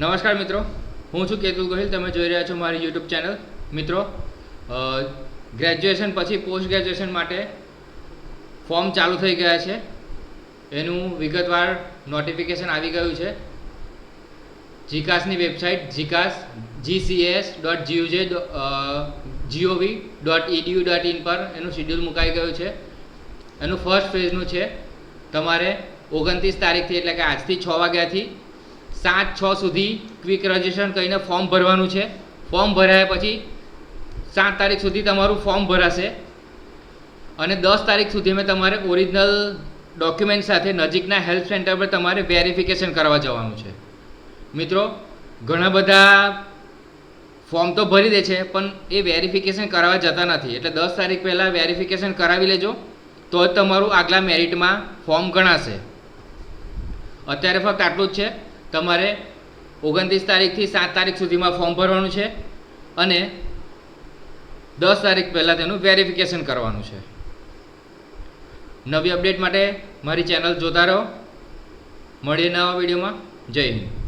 નમસ્કાર મિત્રો. હું છું કેતુલ ગોહિલ. તમે જોઈ રહ્યા છો મારી યુટ્યુબ ચેનલ મિત્રો ગ્રેજ્યુએશન પછી પોસ્ટ ગ્રેજ્યુએશન માટે ફોર્મ ચાલુ થઈ ગયા છે. એનું વિગતવાર નોટિફિકેશન આવી ગયું છે. જીકાસની website જીકાસ GCS dot GUJ GOV dot EDU dot in પર એનું શિડ્યુલ મુકાઈ ગયું છે. એનું ફર્સ્ટ ફેઝનું છે. તમારે ઓગણત્રીસ તારીખથી એટલે કે આજથી છ વાગ્યાથી સાત છ સુધી ક્વિક રજિસ્ટ્રેશન કરીને ફોર્મ ભરવાનું છે. ફોર્મ ભરાયા પછી સાત તારીખ સુધી તમારું ફોર્મ ભરાશે. અને દસ તારીખ સુધીમાં તમારે ઓરિજિનલ ડોક્યુમેન્ટ સાથે નજીકના હેલ્થ સેન્ટર પર તમારે વેરિફિકેશન કરવા જવાનું છે. મિત્રો, ઘણા બધા ફોર્મ તો ભરી દે છે, પણ એ વેરિફિકેશન કરાવવા જતા નથી. એટલે દસ તારીખ પહેલાં વેરિફિકેશન કરાવી લેજો, તો જ તમારું આગલા મેરિટમાં ફોર્મ ગણાશે. અત્યારે ફક્ત આટલું જ છે. તમારે ઓગણત્રીસ તારીખથી સાત તારીખ સુધીમાં ફોર્મ ભરવાનું છે અને દસ તારીખ પહેલાં તેનું વેરિફિકેશન કરવાનું છે. નવી અપડેટ માટે મારી ચેનલ જોતા રહો. મળીએ નવા વિડીયોમાં. જય હિન્દ.